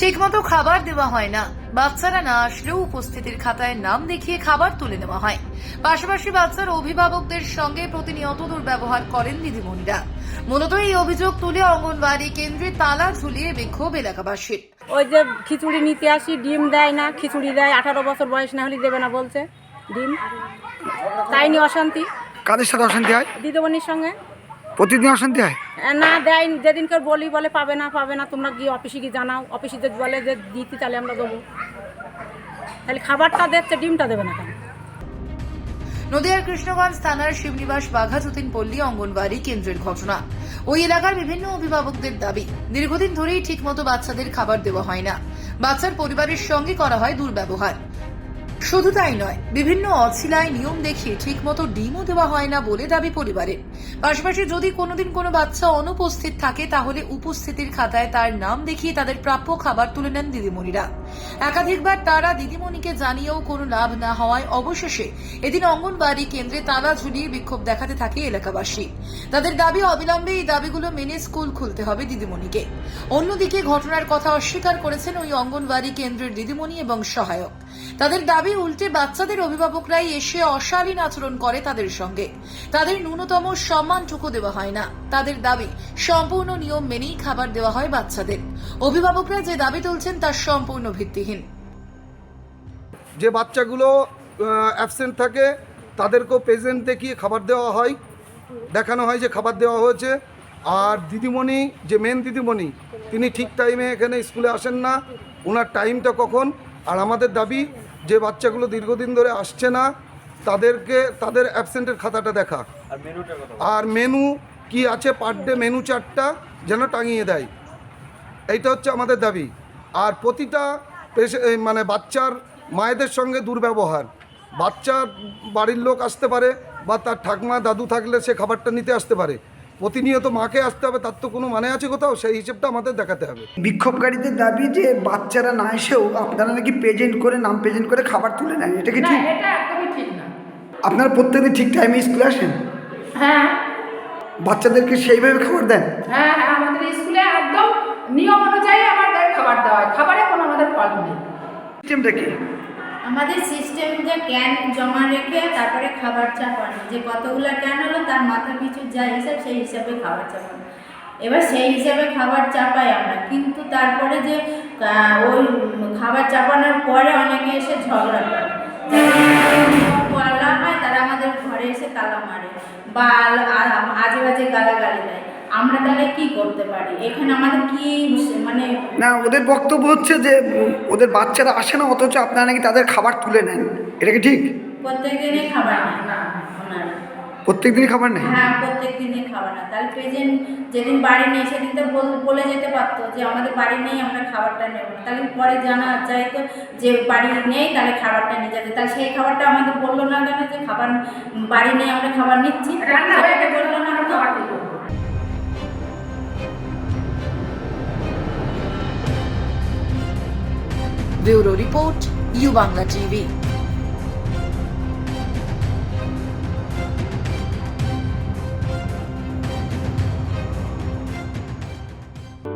ঠিকমতো খাবার দেওয়া হয় না। বাচ্চারা না আসলেও উপস্থিতির খাতায় নাম দেখিয়ে খাবার তুলে নেওয়া হয়। পাশাপাশি বাচ্চার অভিভাবকদের সঙ্গে প্রতিনিয়ত দুর্ব্যবহার করেন দিদিমণিরা। মূলত এই অভিযোগ তুলে অঙ্গনবাড়ি কেন্দ্রে তালা ঝুলিয়ে বিক্ষোভ এলাকাবাসীর। ওই যে খিচুড়ি নিতে আসি ডিম দেয় না খিচুড়ি দেয় আঠারো বছর বয়স না হলে দেবে না বলছে ডিম। তাই নিয়ে অশান্তি। কাদের সাথে অশান্তি হয়? দিদিমণির সঙ্গে। প্রতিদিন অশান্তি হয় না দেয় যেদিনকে বলি বলে পাবে না পাবে না তোমরা গিয়ে অফিসে গিয়ে জানাও। অফিসে যদি বলে যে দিতে তাহলে আমরা দেবো। তাহলে খাবারটা দিচ্ছে ডিমটা দেবে না কেন? নদিয়ার কৃষ্ণগঞ্জ থানার শিবনিবাস বাঘাযতীন পল্লী অঙ্গনবাড়ি কেন্দ্রের ঘটনা। ওই এলাকার বিভিন্ন অভিভাবকদের দাবি দীর্ঘদিন ধরেই ঠিকমতো বাচ্চাদের খাবার দেওয়া হয় না। বাচ্চার পরিবারের সঙ্গে করা হয় দুর্ব্যবহার। শুধু তাই নয়, বিভিন্ন অছিলায় নিয়ম দেখিয়ে ঠিকমতো ডিমও দেওয়া হয় না বলে দাবি পরিবারের। পাশাপাশি যদি কোনোদিন কোনো বাচ্চা অনুপস্থিত থাকে, তাহলে উপস্থিতির খাতায় তার নাম দেখিয়ে তাদের প্রাপ্য খাবার তুলে নেন দিদিমণিরা। একাধিকবার তারা দিদিমণিকে জানিয়েও কোনো লাভ না হওয়ায় অবশেষে এদিন অঙ্গনবাড়ি কেন্দ্রে তালা ঝুলিয়ে বিক্ষোভ দেখাতে থাকে এলাকাবাসী। তাদের দাবি অবিলম্বে এই দাবিগুলো মেনে স্কুল খুলতে হবে দিদিমণিকে। অন্যদিকে ঘটনার কথা অস্বীকার করেছেন ওই অঙ্গনবাড়ি কেন্দ্রের দিদিমণি এবং সহায়ক। তাদের দাবি উল্টে বাচ্চাদের অভিভাবকরাই এসে অশালীন আচরণ করে তাদের সঙ্গে। তাদের ন্যূনতম সম্মানটুকু দেওয়া হয় না। তাদের দাবি সম্পূর্ণ নিয়ম মেনেই খাবার দেওয়া হয় বাচ্চাদের। অভিভাবকরা যে দাবি তুলছেন তার সম্পূর্ণ ভিত্তিহীন যে বাচ্চাগুলো অ্যাবসেন্ট থাকে তাদেরকেও প্রেজেন্ট দেখিয়ে খাবার দেওয়া হয়। দেখানো হয় যে খাবার দেওয়া হয়েছে। আর দিদিমণি যে মেন দিদিমণি তিনি ঠিক টাইমে এখানে স্কুলে আসেন না। ওনার টাইমটা কখন? আর আমাদের দাবি যে বাচ্চাগুলো দীর্ঘদিন ধরে আসছে না তাদেরকে তাদের অ্যাবসেন্টের খাতাটা দেখা। আর মেনু কি আছে পার ডে মেনু চারটা যেন টাঙিয়ে দেয়। এইটা হচ্ছে আমাদের দাবি। আর প্রতিটা মানে বাচ্চার মায়েদের সঙ্গে দুর্ব্যবহার। বাচ্চার বাড়ির লোক আসতে পারে বা তার ঠাকমা দাদু থাকলে সে খাবারটা নিতে আসতে পারে। প্রতিনিয়ত মাকে আসতে হবে তার তো কোনো মানে আছে কোথাও? সেই হিসেবটা আমাদের দেখাতে হবে। বিক্ষোভকারীদের দাবি যে বাচ্চারা না এসেও আপনারা নাকি প্রেজেন্ট করে নাম প্রেজেন্ট করে খাবার তুলে নেন এটা কি ঠিক? এটা একদমই ঠিক না। আপনারা প্রত্যেকদিন ঠিক টাইমে স্কুলে আসেন? হ্যাঁ। বাচ্চাদেরকে সেইভাবে খাবার দেন? হ্যাঁ হ্যাঁ আমাদের স্কুলে একদম নিয়ম অনুযায়ী আমাদের খাবার দেওয়া হয়। খাবারে কোনো আমাদের ফল্ট নেই। সিস্টেমটা কি আমাদের সিস্টেম যে ক্যান জমা রেখে তারপরে খাবার চাপানো যে কতগুলো ক্যান হলো তার মাথা পিছু যা হিসাব সেই হিসাবে খাবার চাপানো এবার সেই হিসাবে খাবার চাপাই আমরা। কিন্তু তারপরে যে ওই খাবার চাপানোর পরে অনেকে এসে ঝগড়া করে। বলা হয় তারা আমাদের ঘরে এসে তালা মারে বা আজে বাজে গালাগালি দেয়। আমরা তাহলে কি করতে পারি? এখানে আমাদের কি মানে না ওদের বক্তব্য হচ্ছে যে ওদের বাচ্চারা আসে না অথচ আপনারা নাকি তাদের খাবার তুলে নেন। এটা কি ঠিক? প্রত্যেকদিনই খাবার নেয় না ওনারা। প্রত্যেক দিনই খাবার নেই হ্যাঁ প্রত্যেক দিনই খাবার না তাহলে প্রেজেন্ট যেদিন বাড়ি নেই সেদিন তো বল- বলে যেতে পারতো যে আমাদের বাড়ি নেই আমরা খাবারটা নেব না। তাহলে পরে জানা যায় তো যে বাড়ি নেই তাহলে খাবারটা নিয়ে যাবে তাহলে সেই খাবারটা আমাদের বলল না কেন যে খাবার বাড়ি নেই আমরা খাবার নিচ্ছি। রান্না bureau report U Bangla TV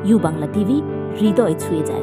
U Bangla TV হৃদয় ছুঁয়ে যায়